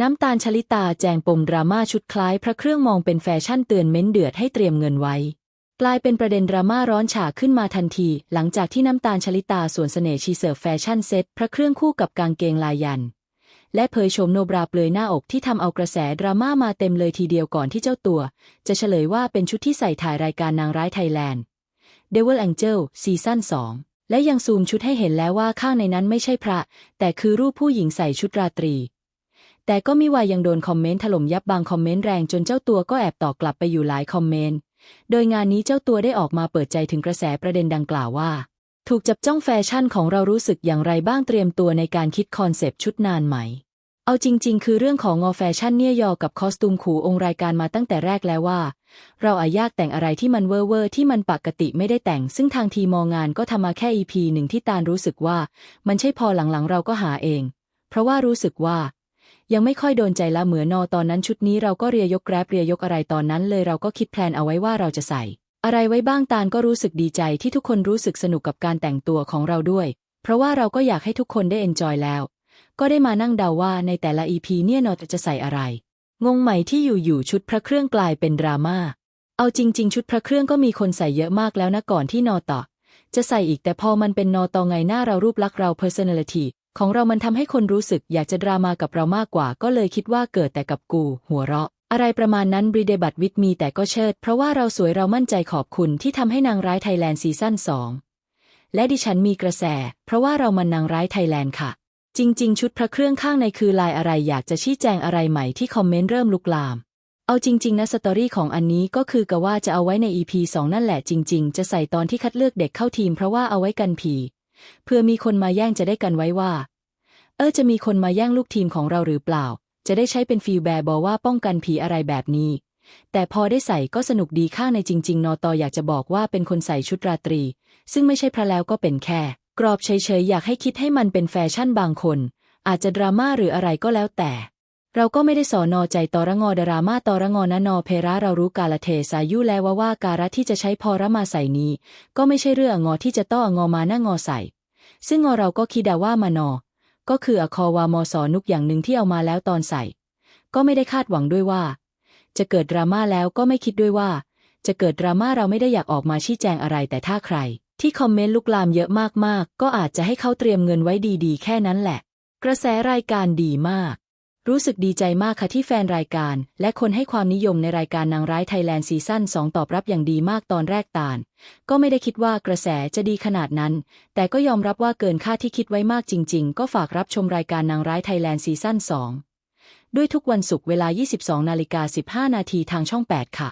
น้ำตาลชลิตาแจงปมดราม่าชุดคล้ายพระเครื่องมองเป็นแฟชั่นเตือนเม้นเดือดให้เตรียมเงินไว้ กลายเป็นประเด็นดราม่าร้อนฉาขึ้นมาทันที หลังจากที่น้ำตาลชลิตาส่วนเสน่ห์ชีเสิร์ฟแฟชั่นเซ็ตพระเครื่องคู่กับกางเกงลายยัน และเผยโฉมโนบราเปลือยหน้าอกที่ทำเอากระแสดราม่ามาเต็มเลยทีเดียวก่อนที่เจ้าตัว จะเฉลยว่าเป็นชุดที่ใส่ถ่ายรายการนางร้ายไทยแลนด์ Devil Angel ซีซั่น2และยังซูมชุดให้เห็นแล้วว่าข้างในนั้นไม่ใช่พระ แต่คือรูปผู้หญิงใส่ชุดราตรี แต่ก็มิวายยังโดนคอมเมนต์ถล่มยับบางคอมเมนต์แรงจนเจ้าตัวก็แอบตอบกลับไปอยู่หลายคอมเมนต์ โดยงานนี้เจ้าตัวได้ออกมาเปิดใจถึงกระแสประเด็นดังกล่าวว่า ถูกจับจ้องแฟชั่นของเรารู้สึกอย่างไรบ้างเตรียมตัวในการคิดคอนเซปต์ชุดนานไหม เอาจริง ๆ คือเรื่องของงอแฟชั่นเนี่ยยอกับคอสตูมขู่องค์รายการมาตั้งแต่แรกแล้วว่า เราอาจยากแต่งอะไรที่มันเวอร์เวอร์ที่มันปกติไม่ได้แต่ง ซึ่งทางทีมองานก็ทำมาแค่ EP หนึ่งที่ตาลรู้สึกว่า มันใช่พอหลังๆเราก็หาเอง เพราะว่ารู้สึกว่า ยังไม่ค่อยโดนใจละเหมือนนอตอนนั้นชุดนี้เราก็เรียยกแกร็บเรียยกอะไรตอนนั้นเลยเราก็คิดแพลนเอาไว้ว่าเราจะใส่ อะไรไว้บ้างตาลก็รู้สึกดีใจที่ทุกคนรู้สึกสนุกกับการแต่งตัวของเราด้วย เพราะว่าเราก็อยากให้ทุกคนได้เอนจอยแล้ว ก็ได้มานั่งเดาว่าในแต่ละ EP เนี่ยนอจะใส่อะไร งงไหมที่อยู่ๆชุดพระเครื่องกลายเป็นดราม่าเอาจริง ๆ ชุดพระเครื่องก็มีคนใส่เยอะมากแล้วนะก่อนที่นอต่อจะใส่อีกแต่พอมันเป็นนอตอไงหน้าเรารูปลักษณ์เรา personality ของเรามันทำให้คนรู้สึกอยากจะดรามากับเรามากกว่า ก็เลยคิดว่าเกิดแต่กับกู หัวเราะ อะไรประมาณนั้นบริเดบัตวิทมีแต่ก็เชิด เพราะว่าเราสวยเรามั่นใจขอบคุณที่ทำให้นางร้ายไทยแลนด์ซีซั่น2และดิฉันมีกระแส เพราะว่าเรามันนางร้ายไทยแลนด์ค่ะ จริง ๆ ชุดพระเครื่องข้างในคือลายอะไรอยากจะชี้แจงอะไรใหม่ที่คอมเมนต์เริ่มลุกลามเอาจริง ๆ นะสตอรี่ของอันนี้ก็คือกะว่าจะเอาไว้ใน EP 2 นั่นแหละจริง ๆ จะใส่ตอนที่คัดเลือกเด็กเข้าทีมเพราะว่าเอาไว้กันผี เพื่อมีคนมาแย่งจะได้กันไว้ว่า เออจะมีคนมาแย่งลูกทีมของเราหรือเปล่า จะได้ใช้เป็นฟีลแบร์บอว่าป้องกันผีอะไรแบบนี้ แต่พอได้ใส่ก็สนุกดีข้างในจริง ๆ นอตออยากจะบอกว่าเป็นคนใส่ชุดราตรี ซึ่งไม่ใช่พระแล้วก็เป็นแค่ กรอบเฉยๆอยากให้คิดให้มันเป็นแฟชั่นบางคน อาจจะดราม่าหรืออะไรก็แล้วแต่ เราก็ไม่ได้สอนอใจตอระงอดราม่าตอระงอนะนอเพระเรารู้กาลเทสายุแล้วว่าว่าการะที่จะใช้พอระมาใส่นี้ ก็ไม่ใช่เรื่องงอที่จะต้องงอมาหน้างอใส่ ซึ่งงอเราก็คิดว่ามานอ ก็คืออคอวามอสอนุกอย่างหนึ่งที่เอามาแล้วตอนใส่ ก็ไม่ได้คาดหวังด้วยว่า จะเกิดดราม่าแล้วก็ไม่คิดด้วยว่า จะเกิดดราม่าเราไม่ได้อยากออกมาชี้แจงอะไรแต่ถ้าใคร ที่คอมเมนต์ลุกลามเยอะมากๆ ก็อาจจะให้เขาเตรียมเงินไว้ดีๆ แค่นั้นแหละ กระแสรายการดีมาก รู้สึกดีใจมากค่ะที่แฟนรายการ และคนให้ความนิยมในรายการนางร้ายไทยแลนด์ซีซั่น2ตอบรับอย่างดีมากตอนแรกตาลก็ไม่ได้คิดว่ากระแสจะดีขนาดนั้น แต่ก็ยอมรับว่าเกินค่าที่คิดไว้มากจริง ๆ ก็ฝากรับชมรายการนางร้ายไทยแลนด์ซีซั่น2ด้วยทุกวันศุกร์เวลา 22 นาฬิกา 15 นาทีทางช่อง 8 ค่ะ